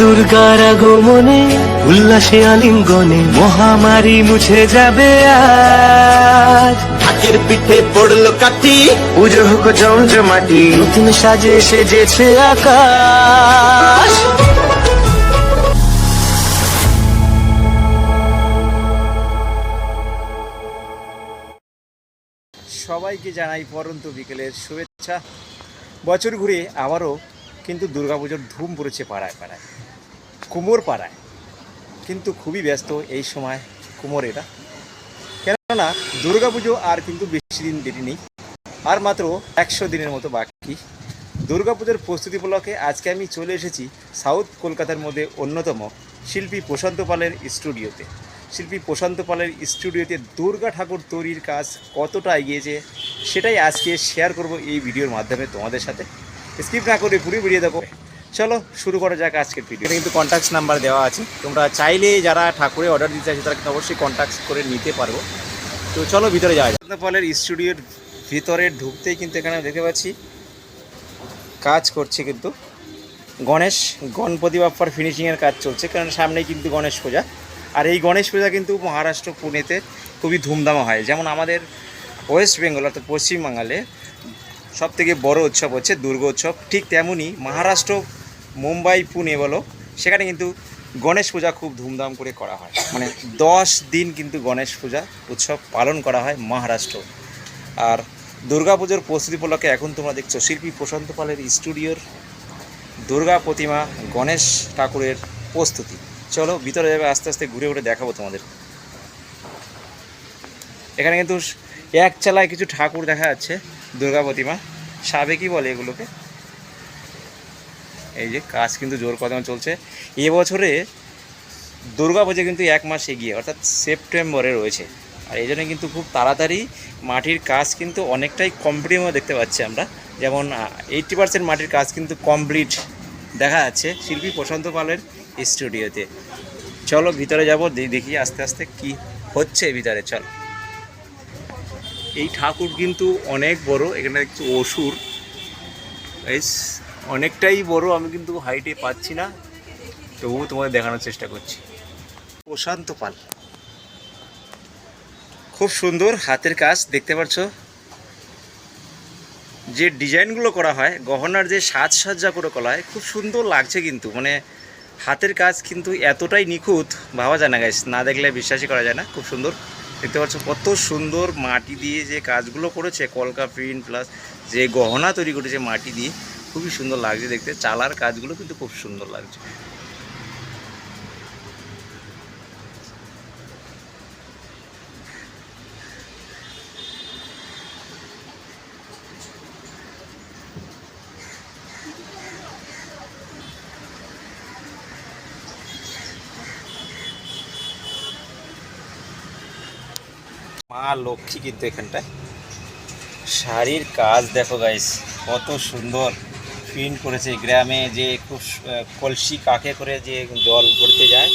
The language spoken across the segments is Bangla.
দুর্গার আগমনে উল্লাসে আলিঙ্গনে মহামারী মুছে যাবে আজ। হাতের পিঠে পড়ল কাঠি। পুজো হোক জমজমাটি নতুন সাজে সেজেছে আকাশ। সবাইকে জানাই পরন্ত বিকেলের শুভেচ্ছা। বছর ঘুরে আবারও কিন্তু দুর্গাপুজোর ধুম পড়েছে পাড়ায় পাড়ায়। কুমোর পাড়ায়। কিন্তু খুবই ব্যস্ত এই সময় কুমোরেরা। কেননা, দুর্গাপুজো আর কিন্তু বেশি দিন দেরি নেই। আর মাত্র একশো দিনের মতো বাকি। দুর্গাপুজোর প্রস্তুতি উপলক্ষে আজকে আমি চলে এসেছি সাউথ কলকাতার মধ্যে অন্যতম শিল্পী প্রশান্ত পালের স্টুডিওতে। শিল্পী প্রশান্ত পালের স্টুডিওতে দুর্গা ঠাকুর তৈরির কাজ কতটা এগিয়েছে সেটাই আজকে শেয়ার করব এই ভিডিওর মাধ্যমে তোমাদের সাথে। স্কিপ না করে পুরো ভিডিও দেখো। চলো শুরু করা যাক আজকের ভিডিও কিন্তু কন্ট্যাক্ট নাম্বার দেওয়া আছে। তোমরা চাইলে যারা ঠাকুরের অর্ডার দিতে চাইছো তারা কিন্তু অবশ্যই কন্ট্যাক্ট করে নিতে পারব তো চলো ভিতরে যাওয়া যাক। পালের স্টুডিওর ভিতরে ঢুকতেই কিন্তু এখানে দেখতে পাচ্ছি কাজ করছে কিন্তু। গণেশ গণপতি বাপ্পার ফিনিশিংয়ের কাজ চলছে কারণ সামনেই কিন্তু গণেশ পূজা। আর এই গণেশ পূজা কিন্তু মহারাষ্ট্র পুনেতে খুবই ধুমধামে হয়। যেমন আমাদের ওয়েস্ট বেঙ্গল অর্থাৎ পশ্চিমবাংলে সব থেকে বড় উৎসব হচ্ছে দুর্গা উৎসব ঠিক তেমনই মহারাষ্ট্র মুম্বাই, পুনে বলো, সেখানে কিন্তু গণেশ পূজা খুব ধুমধাম করে করা হয়। মানে দশ দিন কিন্তু গণেশ পূজা উৎসব পালন করা হয় মহারাষ্ট্র। আর দুর্গাপুজোর প্রস্তুতি উপলক্ষে এখন তোমরা দেখছ শিল্পী প্রশান্ত পালের স্টুডিওর দুর্গা প্রতিমা গণেশ ঠাকুরের প্রস্তুতি। চলো, ভিতরে যাবে, আস্তে আস্তে ঘুরে ঘুরে দেখাবো তোমাদের। এখানে কিন্তু এক চালায় কিছু ঠাকুর দেখা যাচ্ছে, দুর্গা প্রতিমা। সাবেকই বলে এগুলোকে। এই যে কাজ কিন্তু জোর কদমে চলছে। এবছরে দুর্গা পুজো কিন্তু এক মাস এগিয়ে, অর্থাৎ সেপ্টেম্বরে রয়েছে। আর এই জন্য কিন্তু খুব তাড়াতাড়ি মাটির কাজ কিন্তু অনেকটাই কমপ্লিটও দেখতে পাচ্ছি আমরা। যেমন এইটটি পার্সেন্ট মাটির কাজ কিন্তু কমপ্লিট দেখা যাচ্ছে শিল্পী প্রশান্ত পালের স্টুডিওতে চলো ভিতরে যাব দেখি আস্তে আস্তে কি হচ্ছে ভিতরে, চল। এই ঠাকুর কিন্তু অনেক বড়, এখানে দেখছি অসুর। অনেকটাই বড়, আমি কিন্তু হাইটে পাচ্ছি না। তবুও তোমাদের দেখানোর চেষ্টা করছি। প্রশান্ত পাল। খুব সুন্দর হাতের কাজ, দেখতে পাচ্ছ? যে ডিজাইনগুলো করা হয়, গহনার যে সাজসজ্জা করে করা হয়, খুব সুন্দর লাগছে কিন্তু। মানে হাতের কাজ কিন্তু এতটাই নিখুঁত, ভাবা যায় না গাইস না দেখলে বিশ্বাসই করা যায় না, খুব সুন্দর। দেখতে পাচ্ছ, কত সুন্দর মাটি দিয়ে যে কাজগুলো করেছে, কলকা প্রিন্ট প্লাস যে গহনা তৈরি করেছে মাটি দিয়ে। খুবই সুন্দর লাগছে দেখতে। চালার কাজগুলো কিন্তু খুব সুন্দর লাগছে। মা লক্ষ্মী কিন্তু এখানটায়। শাড়ির কাজ দেখো গাইস কত সুন্দর। প্রিন্ট করেছে গ্রামে যে খুব কলসি কাকে করে যে জল ভরতে যায়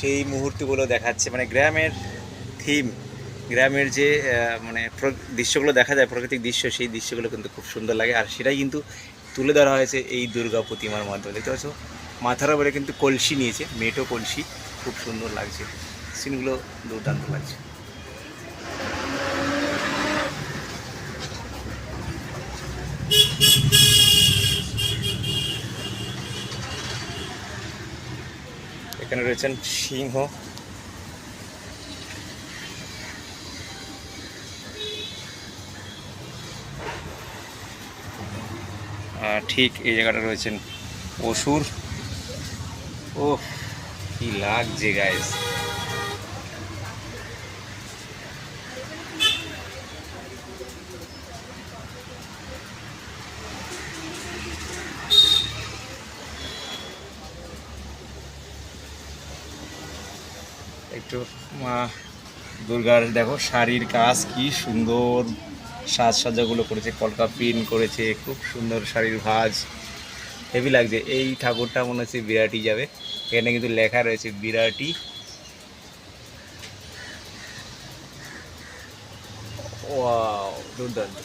সেই মুহূর্তগুলো দেখাচ্ছে। মানে গ্রামের থিম গ্রামের যে মানে দৃশ্যগুলো দেখা যায়, প্রাকৃতিক দৃশ্য, সেই দৃশ্যগুলো কিন্তু খুব সুন্দর লাগে। আর সেটাই কিন্তু তুলে ধরা হয়েছে এই দুর্গা প্রতিমার মাধ্যমে। দেখতে পাচ্ছ, মাথার উপরে কিন্তু কলসি নিয়েছে মেটো কলসি, খুব সুন্দর লাগছে। সিনগুলো দুর্দান্ত লাগছে। এখানে রয়েছেন সিংহ। ঠিক এই জায়গাটা রয়েছেন অসুর। ও কি লাগছে গাইস একটু মা দুর্গার, দেখো শাড়ির কাজ কি সুন্দর। সাজসজ্জাগুলো করেছে, কলকা পিন করেছে, খুব সুন্দর শাড়ির ভাজ। হেভি লাগছে। এই ঠাকুরটা মনে হচ্ছে বিরাটি যাবে। এখানে কিন্তু লেখা রয়েছে বিরাটি ও দুর্দান্ত।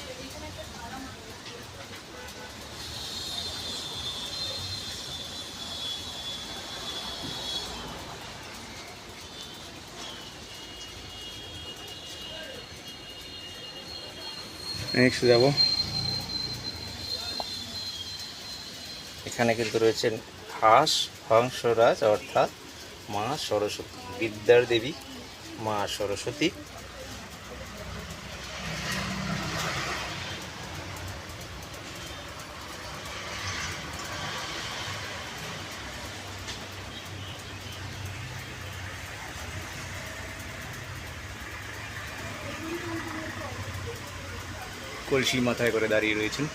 নেক্সট যাব। এখানে কিন্তু রয়েছেন হাঁস হংসরাজ অর্থাৎ মা সরস্বতী বিদ্যার দেবী মা সরস্বতী। কলসি মাথায় করে দাঁড়িয়ে রয়েছেন।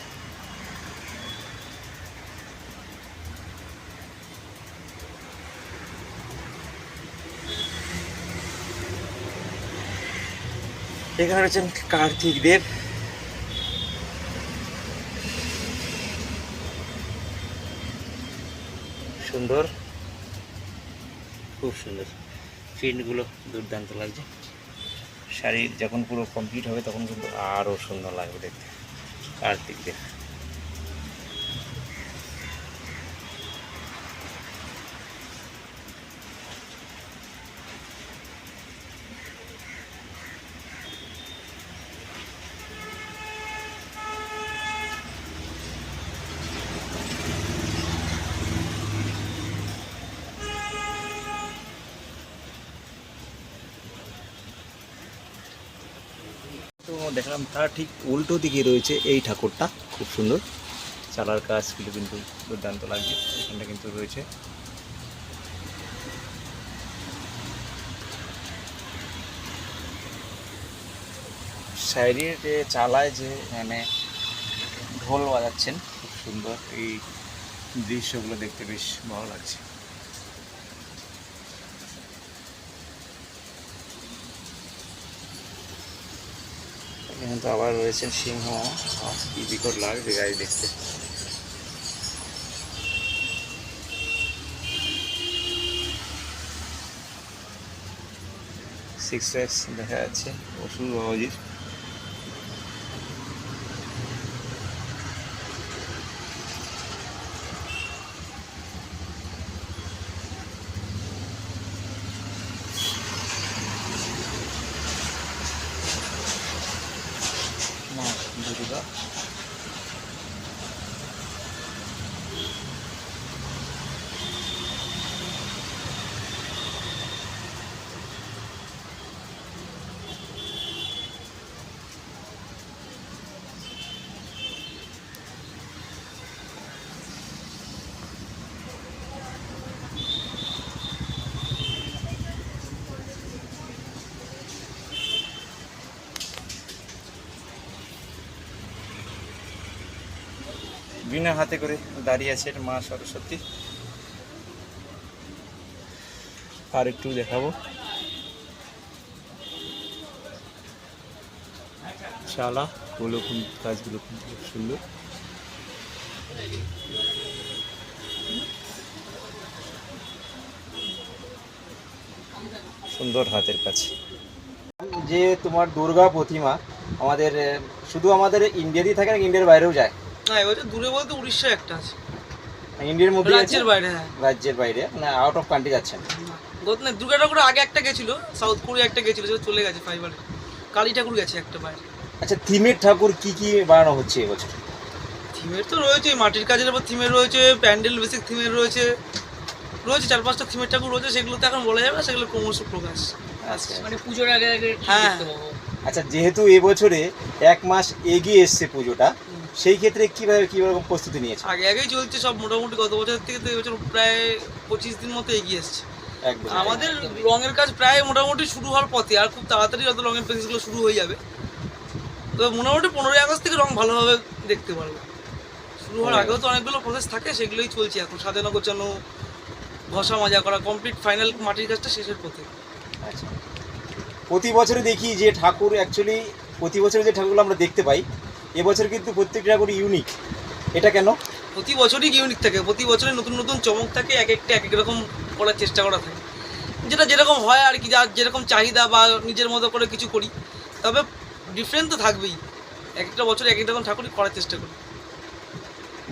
এখানে রয়েছেন কার্তিক দেব সুন্দর। খুব সুন্দর। প্রিন্টগুলো দুর্দান্ত লাগছে। শাড়ির যখন পুরো কমপ্লিট হবে তখন কিন্তু আরও সুন্দর লাগবে দেখতে। কার্তিক দেব তো দেখলাম, তার ঠিক উল্টো দিকে রয়েছে এই ঠাকুরটা। খুব সুন্দর। চালার কাজ কিন্তু কিন্তু দুর্দান্ত লাগছে। এখানটা কিন্তু রয়েছে। সাইডের যে চালায় যে মানে ঢোল বাজাচ্ছেন, খুব সুন্দর এই দৃশ্যগুলো দেখতে বেশ ভালো লাগছে। এখানে তো আবার রয়েছেন সিংহ। কি বিকট লাগছে গাড়ি দেখতে। সিক্স দেখা যাচ্ছে। ওষুধ বাবাজির মা দুর্গা বিনা হাতে করে দাঁড়িয়ে আছেন মা সরস্বতী। আর একটু দেখাবো। গুলো খুব কাজগুলো খুব সুন্দর। সুন্দর হাতের কাছে। যে তোমার দুর্গা প্রতিমা আমাদের শুধু আমাদের ইন্ডিয়াতেই থাকে না, ইন্ডিয়ার বাইরেও যায়। না এবছর দূরে বলতে উড়িষ্যা একটা আছে। ইন্ডিয়ার মধ্যে রাজ্যের বাইরে হ্যাঁ। রাজ্যের বাইরে না আউট অফ কান্ট্রি যাচ্ছেন গত না দুর্গা ঠাকুর আগে একটা গেছিল সাউথ কোরিয়া একটা গেছিল সেটা চলে গেছে ফাইবার কালী ঠাকুর গেছে একটা বাইরে আচ্ছা থিমের ঠাকুর কি কি বানানো হচ্ছে এবছর? থিমের তো রয়েছে মাটির কাজের উপর থিমের রয়েছে প্যান্ডেল বেসিক থিমের রয়েছে। রয়েছে চার পাঁচটা থিমের ঠাকুর রয়েছে সেগুলো তো এখন বলা যাবে না সেগুলো ক্রমশ প্রকাশ আচ্ছা। মানে পুজোর আগে আগে হ্যাঁ। আচ্ছা যেহেতু এবছরে এক মাস এগিয়ে এসছে পুজোটা সেই ক্ষেত্রে কীভাবে কি রকম প্রস্তুতি নিয়েছে আগে আগেই চলছে সব মোটামুটি গত বছর থেকে তো এবছর প্রায় পঁচিশ দিন মতো এগিয়ে এসছে। একদম। আমাদের রঙের কাজ প্রায় মোটামুটি শুরু হওয়ার পথে আর খুব তাড়াতাড়ি হয়তো রঙের প্র্যাকটিসগুলো শুরু হয়ে যাবে। তো মোটামুটি পনেরোই আগস্ট থেকে রং ভালোভাবে দেখতে পারব। শুরু হওয়ার আগেও তো অনেকগুলো প্রসেস থাকে সেগুলোই চলছে এখন। সাজানো গোছানো ঘষা মাজা করা কমপ্লিট ফাইনাল মাটির কাজটা শেষের পথে। আচ্ছা। প্রতি বছরে দেখি যে ঠাকুর অ্যাকচুয়ালি প্রতি বছরে যে ঠাকুরগুলো আমরা দেখতে পাই এবছর কিন্তু প্রত্যেকটা ঠাকুর ইউনিক এটা কেন? প্রতি বছরই ইউনিক থাকে প্রতি বছরই নতুন নতুন চমক থাকে এক একটা এক এক রকম করার চেষ্টা করা থাকে। যেটা যেরকম হয় আর কি যার যেরকম চাহিদা বা নিজের মতো করে কিছু করি তবে ডিফারেন্ট তো থাকবেই। এক একটা বছর এক এক রকম ঠাকুরই করার চেষ্টা করি।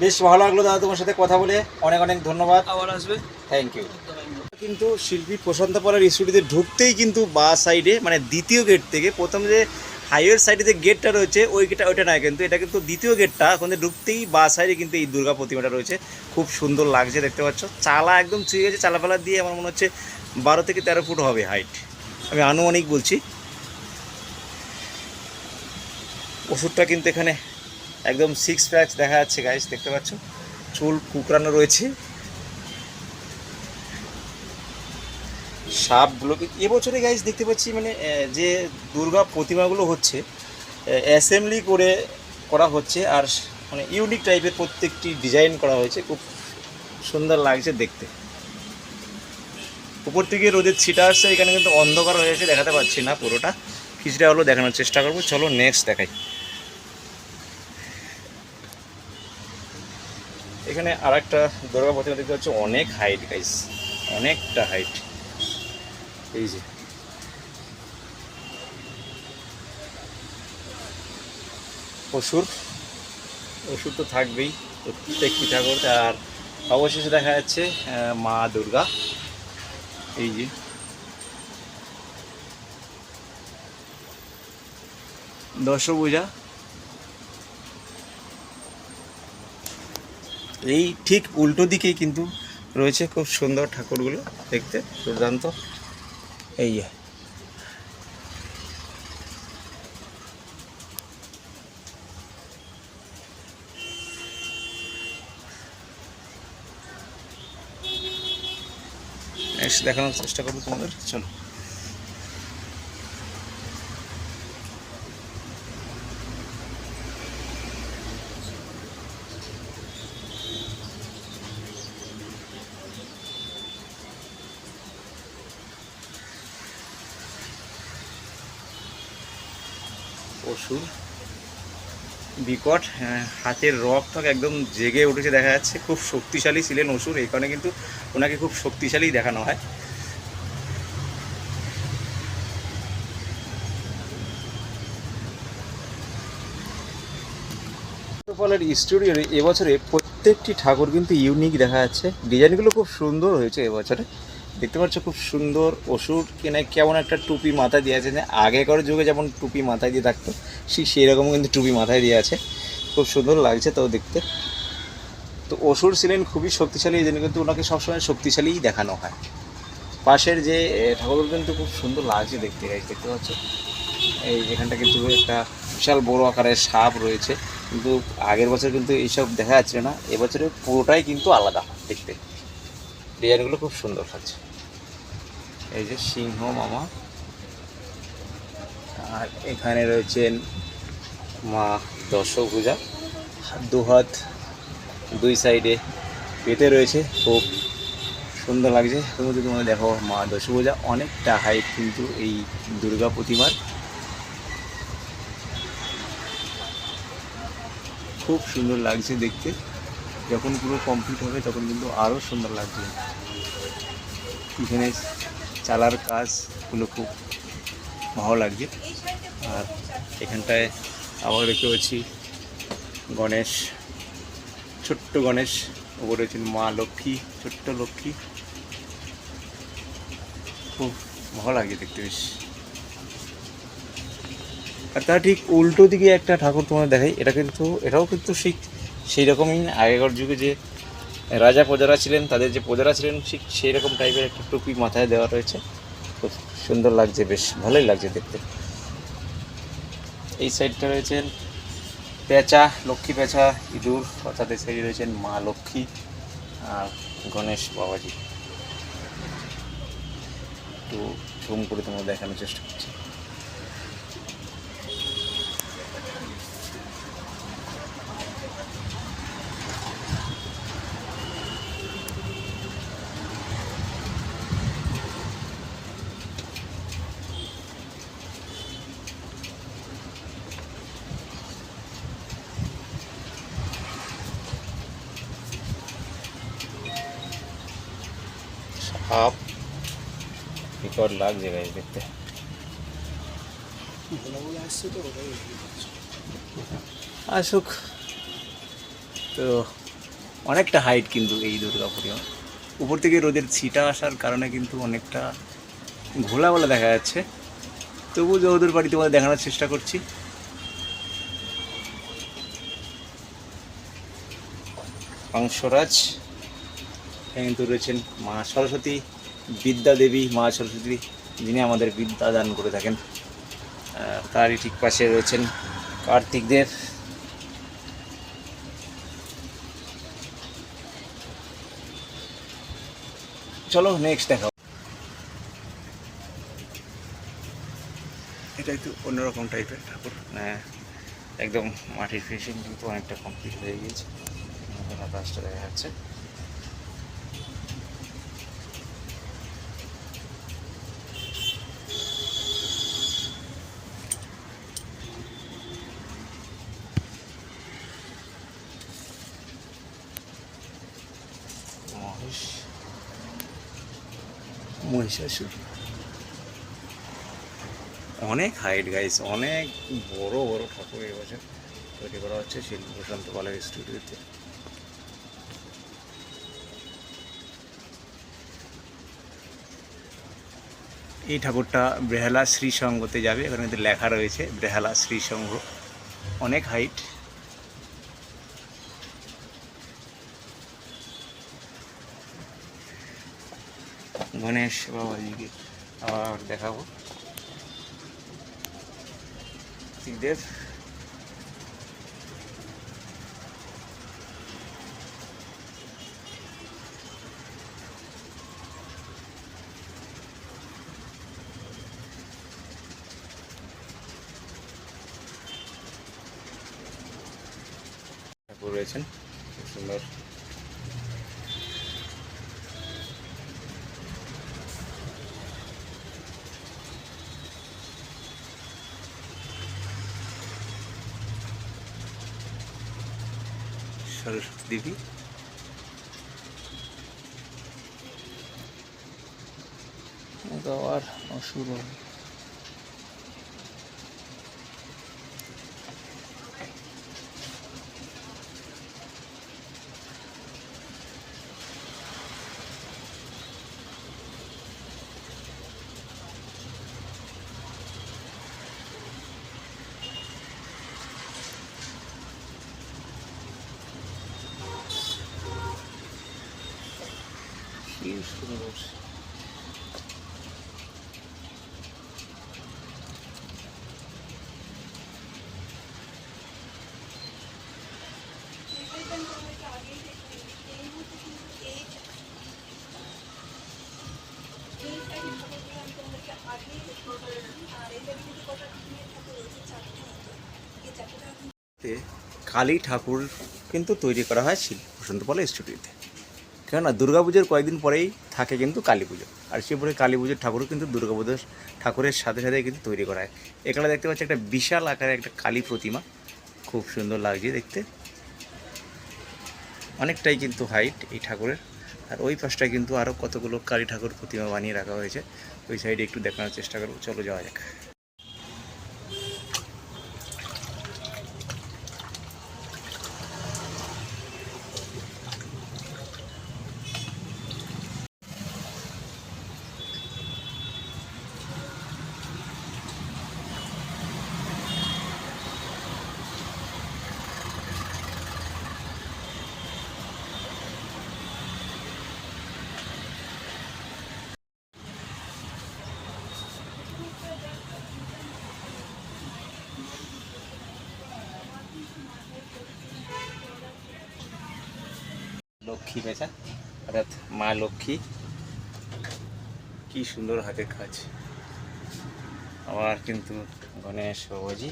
বেশ ভালো লাগল দাদা তোমার সাথে কথা বলে। অনেক অনেক ধন্যবাদ। আবার আসবে। থ্যাংক ইউ কিন্তু শিল্পী প্রশান্ত পালের স্টুডিওতে ঢুকতেই কিন্তু বা সাইডে মানে দ্বিতীয় গেট থেকে প্রথম যে হাইওয়ের সাইডে যে গেটটা রয়েছে ওই গেটটা ওইটা নয় কিন্তু, এটা কিন্তু দ্বিতীয় গেটটা ওখানে ঢুকতেই বা সাইডে কিন্তু এই দুর্গা প্রতিমাটা রয়েছে। খুব সুন্দর লাগছে, দেখতে পাচ্ছ। চালা একদম চুয়ে গেছে চালাপালা দিয়ে আমার মনে হচ্ছে বারো থেকে তেরো ফুট হবে হাইট আমি আনুমানিক বলছি। ওষুধটা কিন্তু এখানে একদম সিক্স প্যাক্স দেখা যাচ্ছে গাইস দেখতে পাচ্ছ। চুল কুকরানো রয়েছে। সাপগুলোকে এবছরে গাইস দেখতে পাচ্ছি মানে যে দুর্গা প্রতিমাগুলো হচ্ছে অ্যাসেম্বলি করে করা হচ্ছে আর মানে ইউনিক টাইপের প্রত্যেকটি ডিজাইন করা হয়েছে। খুব সুন্দর লাগছে দেখতে। উপর থেকে রোদের ছিটা আসছে, এখানে কিন্তু অন্ধকার হয়ে গেছে দেখাতে পাচ্ছি না পুরোটা। কিছুটা হলো দেখানোর চেষ্টা করব। চলো নেক্সট দেখাই। এখানে আর একটা দুর্গা প্রতিমা দেখতে পাচ্ছি, অনেক হাইট গাইস অনেকটা হাইট এই যে অসুর অসুর তো থাকবেই প্রত্যেকটি ঠাকুর আর অবশেষে দেখা যাচ্ছে মা দুর্গা। এই যে। দশভূজা এই ঠিক উল্টো দিকেই কিন্তু রয়েছে খুব সুন্দর ঠাকুরগুলো দেখতে দুর্দান্ত। এই দেখানোর চেষ্টা করব তোমাদের চলো। অসুর। বিকট হ্যাঁ, হাতের রক টক একদম জেগে উঠেছে দেখা যাচ্ছে। খুব শক্তিশালী ছিলেন অসুর এই কারণে কিন্তু ওনাকে খুব শক্তিশালী দেখানো হয়। ফলের স্টুডিওর এবছরে প্রত্যেকটি ঠাকুর কিন্তু ইউনিক দেখা যাচ্ছে। ডিজাইনগুলো খুব সুন্দর হয়েছে এবছরে দেখতে পাচ্ছ খুব সুন্দর ওষুধ। কিনে কেমন একটা টুপি মাথায় দিয়ে আছে। আগেকার যুগে যেমন টুপি মাথায় দিয়ে থাকতো ঠিক সেই রকম কিন্তু টুপি মাথায় দিয়ে আছে। খুব সুন্দর লাগছে তাও দেখতে। তো অসুর ছিলেন খুবই শক্তিশালী এই জন্য কিন্তু ওনাকে সবসময় শক্তিশালীই দেখানো হয়। পাশের যে এ, ঠাকুরগুলো কিন্তু খুব সুন্দর লাগছে দেখতে গাইজ দেখতে পাচ্ছ? এই এখানটা কিন্তু একটা বিশাল বড় আকারের সাপ রয়েছে। কিন্তু আগের বছর কিন্তু এইসব দেখা যাচ্ছিল না এবছরে পুরোটাই কিন্তু আলাদা দেখতে। ডিজাইনগুলো খুব সুন্দর লাগছে। এই যে সিংহ মামা। আর এখানে রয়েছেন মা দশভূজা। দু হাত, দুই সাইডে পেতে রয়েছে। খুব সুন্দর লাগছে। তুমি যদি তোমরা দেখো মা দশভূজা, অনেকটা হাইট কিন্তু এই দুর্গা প্রতিমার। খুব সুন্দর লাগছে দেখতে। যখন পুরো কমপ্লিট হবে, তখন কিন্তু আরও সুন্দর লাগছে এখানে চালার কাজগুলো খুব ভালো লাগছে আর এখানটায় আবার দেখতে পাচ্ছি গণেশ, ছোট্ট গণেশ, ওপরে রয়েছেন মা লক্ষ্মী, ছোট্ট লক্ষ্মী। খুব ভালো লাগে দেখতে বেশ। আর তার ঠিক উল্টো দিকে একটা ঠাকুর তোমার দেখাই, এটা কিন্তু, এটাও কিন্তু সেই সেই রকমই আগেকার যুগে যে রাজা প্রজারা ছিলেন, তাদের যে প্রজারা ছিলেন, ঠিক সেই রকম টাইপের একটা টুপি মাথায় দেওয়া রয়েছে। খুব সুন্দর লাগছে, বেশ ভালোই লাগছে দেখতে। এই সাইডটা রয়েছেন পেঁচা, লক্ষ্মী পেঁচা, ইঁদুর, অর্থাৎ এই সাইডে রয়েছেন মা লক্ষ্মী আর গণেশ বাবাজি। একটু জুম করে তোমার দেখানোর চেষ্টা করছি সাপ বিকট লাগছে গাছ দেখতে। আসুক। তো অনেকটা হাইট কিন্তু এই দুর্গা প্রতিমা উপর থেকে রোদের ছিটা আসার কারণে কিন্তু অনেকটা ঘোলা ঘোলা দেখা যাচ্ছে। তবু ওদের বাড়ি তোমাদের দেখানোর চেষ্টা করছি। এখানে কিন্তু রয়েছেন মা সরস্বতী। বিদ্যা দেবী মা সরস্বতী যিনি আমাদের বিদ্যা দান করে থাকেন। তারই ঠিক পাশে রয়েছেন কার্তিকদের চলো নেক্সট দেখাও। এটা একটু অন্যরকম টাইপের ঠাকুর। হ্যাঁ একদম মাটির ফিশিং কিন্তু অনেকটা কমপ্লিট হয়ে গিয়েছে। আকাশটা দেখা যাচ্ছে। অনেক হাইট গাইস অনেক বড় বড় ঠাকুর এবছর তৈরি করা হচ্ছে শিল্প প্রশান্ত পালের স্টুডিওতে এই ঠাকুরটা বেহালা শ্রীসঙ্গতে যাবে, এখানে লেখা রয়েছে বেহালা শ্রীসঙ্গ অনেক হাইট গণেশ বাবাজিকে আবার দেখাবো। ঠাকুর রয়েছেন সুন্দর সরস্বতী দেবী। শুরু। আর অসুর কি সুন্দর তে কালী ঠাকুর কিন্তু তৈরি করা হয় বসন্তপালা স্টুডিওতে। কেননা দুর্গাপুজোর কয়েকদিন পরেই থাকে কিন্তু কালী পুজো। আর সেপরে কালী পুজোর ঠাকুরও কিন্তু দুর্গাপুজোর ঠাকুরের সাথে সাথে কিন্তু তৈরি করা হয়। এখানে দেখতে পাচ্ছি একটা বিশাল আকারে একটা কালী প্রতিমা। খুব সুন্দর লাগছে দেখতে। অনেকটাই কিন্তু হাইট এই ঠাকুরের। আর ওই পাশটায় কিন্তু আরও কতগুলো কালী ঠাকুর প্রতিমা বানিয়ে রাখা হয়েছে। ওই সাইডে একটু দেখানোর চেষ্টা করব। চলো যাওয়া যাক। লক্ষ্মী বেচা অর্থাৎ মা লক্ষ্মী। কি সুন্দর হাতের কাজ। আবার কিন্তু গণেশ বাবাজি।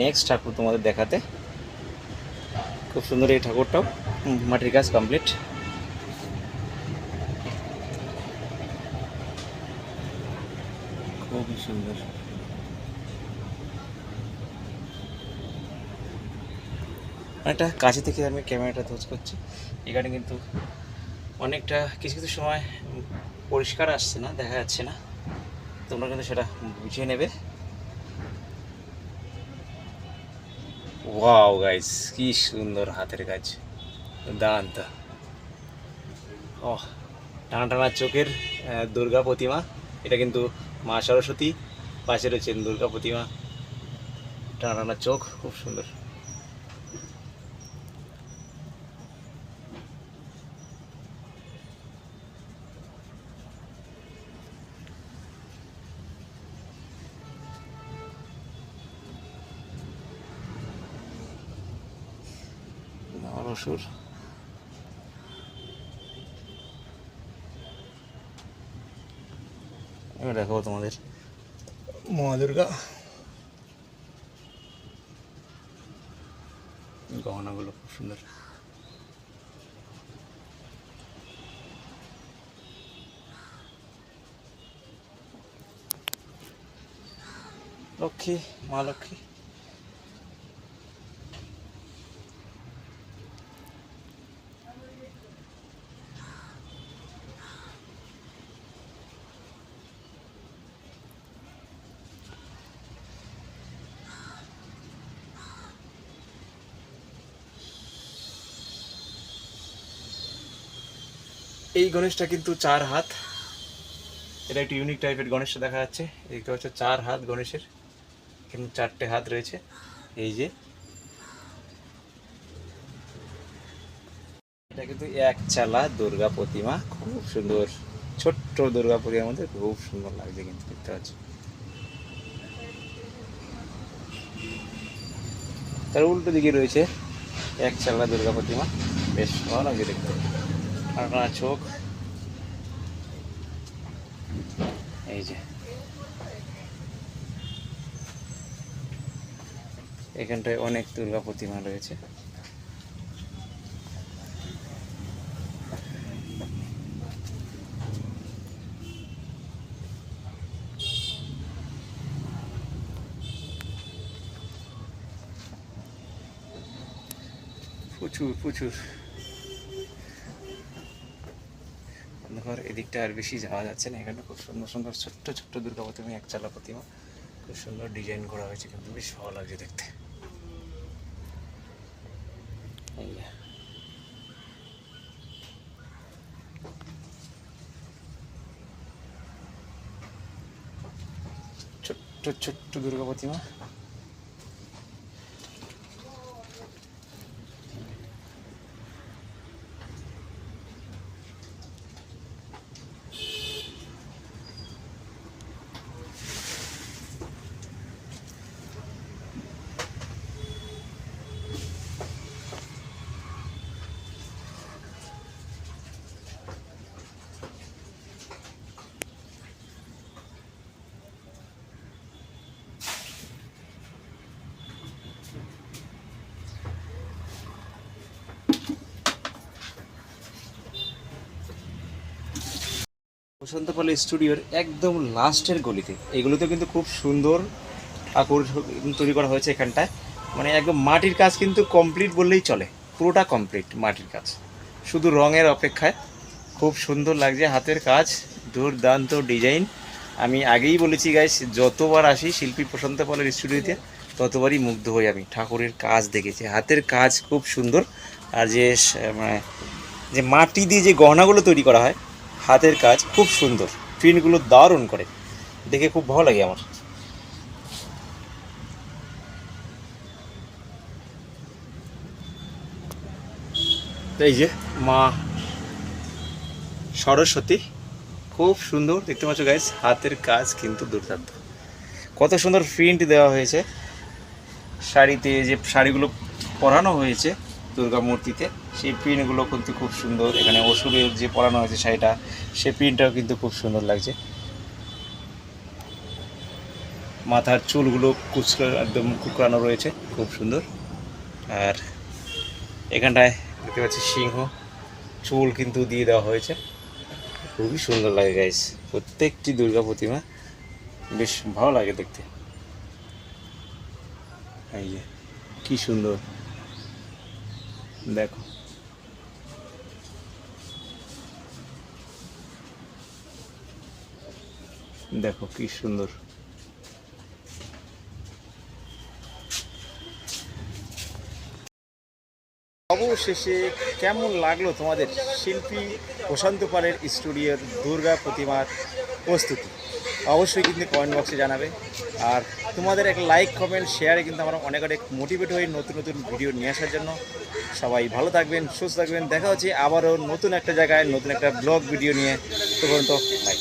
নেক্সট ঠাকুর তোমাদের দেখাতে। খুব সুন্দর এই ঠাকুরটাও। মাটির কাজ কমপ্লিট খুবই সুন্দর। অনেকটা কাছে থেকে আমি ক্যামেরাটা ধোজ করছি। এখানে কিন্তু অনেকটা কিছু কিছু সময় পরিষ্কার আসছে না, দেখা যাচ্ছে না। তোমরা কিন্তু সেটা বুঝে নেবে। ওয়াও গাইস, কি সুন্দর হাতের কাজ। দান্ত ও টানা টানা চোখের দুর্গা প্রতিমা। এটা কিন্তু মা সরস্বতী পাশে রয়েছেন দুর্গা প্রতিমা। টানা চোখ খুব সুন্দর। নরসুর এবার দেখাবো তোমাদের। মা দুর্গা গহনাগুলো খুব সুন্দর। লক্ষ্মী মা লক্ষ্মী। এই গণেশটা কিন্তু চার হাত। এটা একটু ইউনিক টাইপের গণেশটা দেখা যাচ্ছে। দেখতে পাচ্ছ চার হাত গণেশের। কিন্তু চারটে হাত রয়েছে। এই যে। এটা কিন্তু এক চালা দুর্গা প্রতিমা। খুব সুন্দর। ছোট্ট দুর্গা প্রতিমার মধ্যে খুব সুন্দর লাগছে কিন্তু দেখতে পাচ্ছ। তার উল্টো দিকে রয়েছে এক চালা দুর্গা প্রতিমা। বেশ ভালো লাগছে দেখতে। টানা চোখ। এই যে। এখানটায় অনেক দুর্গা প্রতিমা রয়েছে। প্রচুর প্রচুর। অন্ধকার এদিকটা আর বেশি যাওয়া যাচ্ছে না। এখানে খুব সুন্দর সুন্দর ছোট্ট ছোট্ট দুর্গা প্রতিমা একচালা প্রতিমা। খুব সুন্দর ডিজাইন করা হয়েছে, কিন্তু বেশ ভালো লাগছে দেখতে। ছোট্ট ছোট্ট দুর্গা প্রতিমা। বসন্তপাল স্টুডিওর একদম লাস্টের গলিতে। এগুলোতে কিন্তু খুব সুন্দর ঠাকুর তৈরি করা হয়েছে এখানটায়। মানে একদম মাটির কাজ কিন্তু কমপ্লিট বললেই চলে। পুরোটা কমপ্লিট মাটির কাজ। শুধু রঙের অপেক্ষায় খুব সুন্দর লাগছে হাতের কাজ, দুর্দান্ত ডিজাইন আমি আগেই বলেছি গাইস যতবার আসি শিল্পী প্রশান্ত পালের স্টুডিওতে, ততবারই মুগ্ধ হই আমি। ঠাকুরের কাজ দেখেছি। হাতের কাজ খুব সুন্দর। আর যে মানে যে মাটি দিয়ে যে গহনাগুলো তৈরি করা হয় হাতের কাজ খুব সুন্দর। প্রিন্টগুলো দারুণ করে। দেখে খুব ভালো লাগে আমার। এই যে মা সরস্বতী, খুব সুন্দর। দেখতে পাচ্ছ গাইস হাতের কাজ কিন্তু দুর্দান্ত। কত সুন্দর প্রিন্ট দেওয়া হয়েছে। শাড়িতে যে শাড়িগুলো পরানো হয়েছে দুর্গা মূর্তিতে। সেই প্রিন্টগুলো কিন্তু খুব সুন্দর। এখানে অসুরের যে পরানো হয়েছে শাড়িটা, সেই প্রিন্টটাও কিন্তু খুব সুন্দর লাগছে। মাথার চুলগুলো কুচকা একদম কুকরানো রয়েছে, খুব সুন্দর। আর এখানটায় দেখতে পাচ্ছি সিংহ, চুল কিন্তু দিয়ে দেওয়া হয়েছে। খুবই সুন্দর লাগে গাইস প্রত্যেকটি দুর্গা প্রতিমা বেশ ভালো লাগে দেখতে। যে, কি সুন্দর। দেখো। দেখো, কি সুন্দর। অবশেষে কেমন লাগল তোমাদের শিল্পী প্রশান্ত পালের স্টুডিওর দুর্গা প্রতিমার প্রস্তুতি? অবশ্যই কিন্তু কমেন্ট বক্সে জানাবে। আর তোমাদের এক লাইক কমেন্ট শেয়ারে কিন্তু আমরা অনেক অনেক মোটিভেট হই নতুন নতুন ভিডিও নিয়ে আসার জন্য। সবাই ভালো থাকবেন, সুস্থ থাকবেন। দেখা হচ্ছে আবারও নতুন একটা জায়গায়, নতুন একটা ব্লগ ভিডিও নিয়ে। তো পর্যন্ত বাই